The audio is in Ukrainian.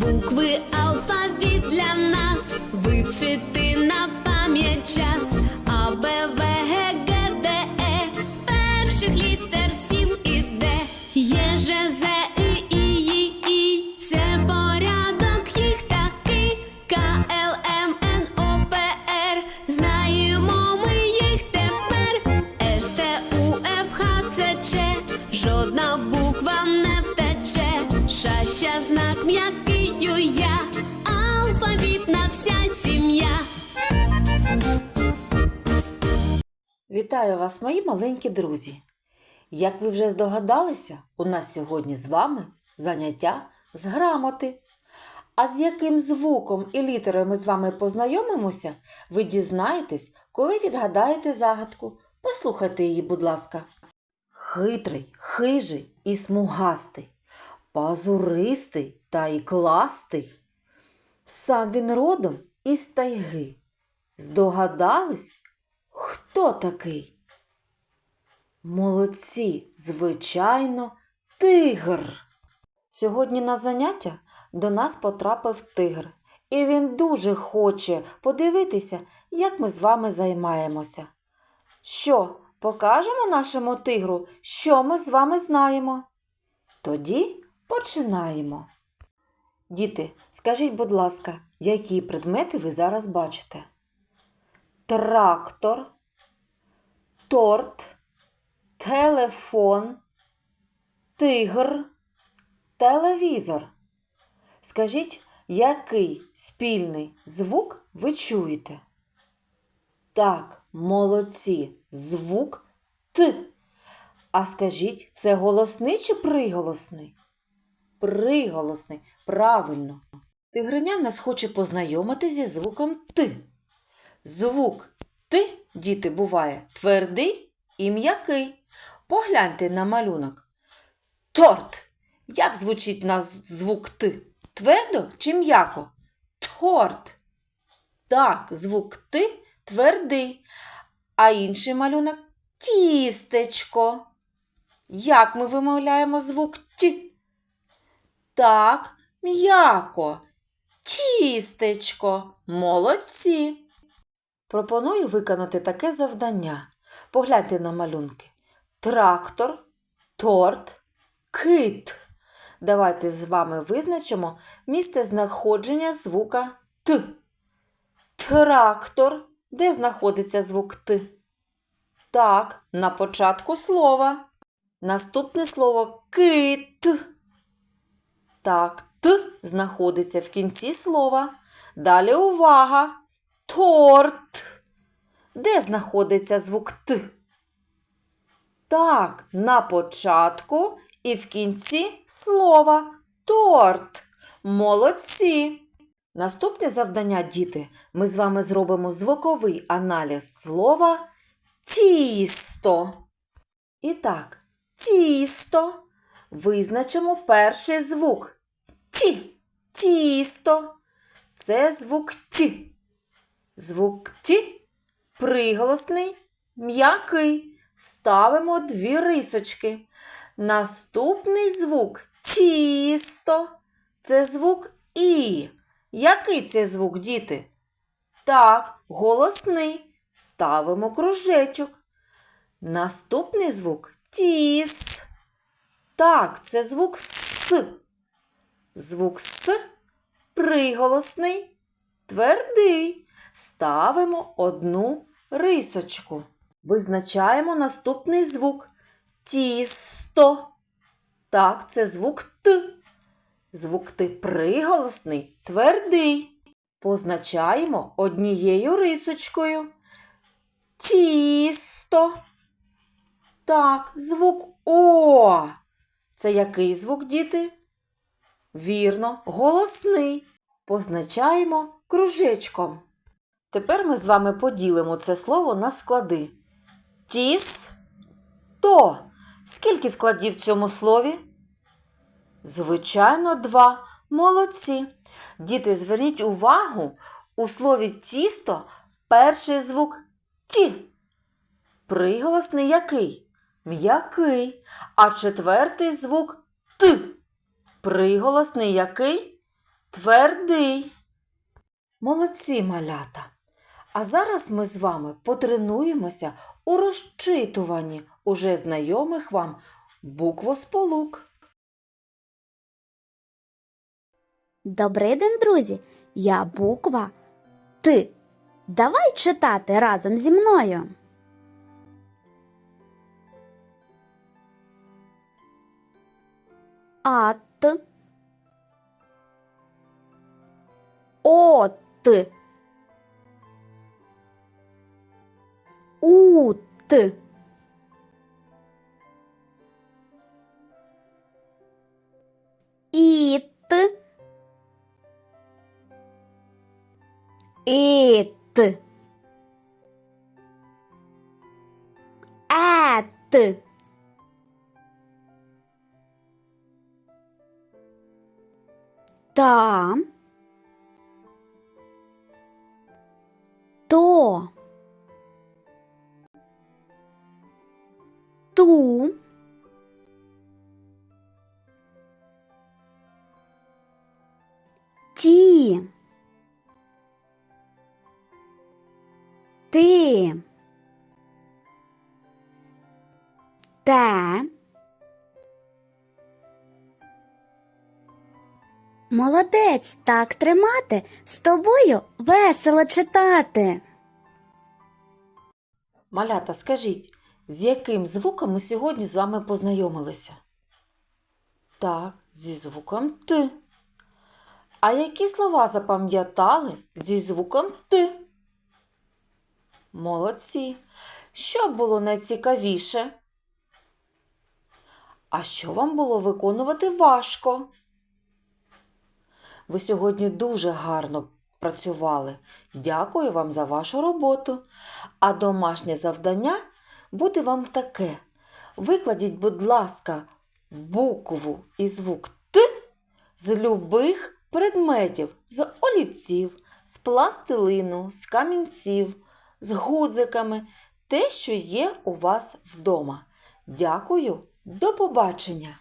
Букви алфавіт для нас вивчити на пам'ять час. А, Б, В, Г, Г, Д, Е. Перших літер сім і Д. Є, Ж, З, І, І, Й, І. Це порядок їх такий. К, Л, М, Н, О, П, Р. Знаємо ми їх тепер. С, Т, У, Ф, Х, Ц, Ч. Жодна буква не втече. Ша, ща, знак м'який Вітаю вас, мої маленькі друзі! Як ви вже здогадалися, у нас сьогодні з вами заняття з грамоти. А з яким звуком і літерою ми з вами познайомимося, ви дізнаєтесь, коли відгадаєте загадку. Послухайте її, будь ласка. Хитрий, хижий і смугастий, пазуристий та й кластий. Сам він родом із тайги. Здогадались, хто такий? Молодці, звичайно, тигр. Сьогодні на заняття до нас потрапив тигр, і він дуже хоче подивитися, як ми з вами займаємося. Що, покажемо нашому тигру, що ми з вами знаємо? Тоді починаємо. Діти, скажіть, будь ласка, які предмети ви зараз бачите? Трактор, торт, телефон, тигр, телевізор. Скажіть, який спільний звук ви чуєте? Так, молодці, звук Т. А скажіть, це голосний чи приголосний? Приголосний, правильно. Тигриня нас хоче познайомити зі звуком Т. Звук Т, діти, буває твердий і м'який. Погляньте на малюнок. Торт. Як звучить на звук Т? Твердо чи м'яко? Торт. Так, звук Т твердий. А інший малюнок тістечко. Як ми вимовляємо звук Т? Так, м'яко. Тістечко. Молодці. Пропоную виконати таке завдання. Погляньте на малюнки. Трактор, торт, кит. Давайте з вами визначимо місце знаходження звука Т. Трактор. Де знаходиться звук Т? Так, на початку слова. Наступне слово кит. Так, Т знаходиться в кінці слова. Далі увага. Торт. Де знаходиться звук Т? Так, на початку і в кінці слова. Торт. Молодці. Наступне завдання, діти, ми з вами зробимо звуковий аналіз слова тісто. І так, тісто. Визначимо перший звук. Ті. Тісто. Це звук Ті. Звук Ті приголосний, м'який. Ставимо дві рисочки. Наступний звук тісто. Це звук І. Який це звук, діти? Так, голосний. Ставимо кружечок. Наступний звук тіс. Так, це звук С. Звук С приголосний, твердий. Ставимо одну рисочку. Визначаємо наступний звук. Тісто. Так, це звук Т. Звук Т приголосний, твердий. Позначаємо однією рисочкою. Тісто. Так, звук О. Це який звук, діти? Вірно, голосний. Позначаємо кружечком. Тепер ми з вами поділимо це слово на склади. Тіс то. Скільки складів в цьому слові? Звичайно, два. Молодці. Діти, зверніть увагу, у слові тісто перший звук ті. Приголосний який? М'який. А четвертий звук т. Приголосний який? Твердий. Молодці малята. А зараз ми з вами потренуємося у розчитуванні уже знайомих вам буквосполук. Добрий день, друзі! Я буква Т. Давай читати разом зі мною. Ат. От. Ут. Іт. Ит. Эт. Та. Ту. Ті. Ти. Те. Молодець, так тримати. З тобою весело читати. Малята, скажіть, з яким звуком ми сьогодні з вами познайомилися? Так, зі звуком Т. А які слова запам'ятали зі звуком Т? Молодці. Що було найцікавіше? А що вам було виконувати важко? Ви сьогодні дуже гарно працювали. Дякую вам за вашу роботу. А домашнє завдання буде вам таке. Викладіть, будь ласка, букву і звук Т з любих предметів, з олівців, з пластилину, з камінців, з гудзиками, те, що є у вас вдома. Дякую, до побачення!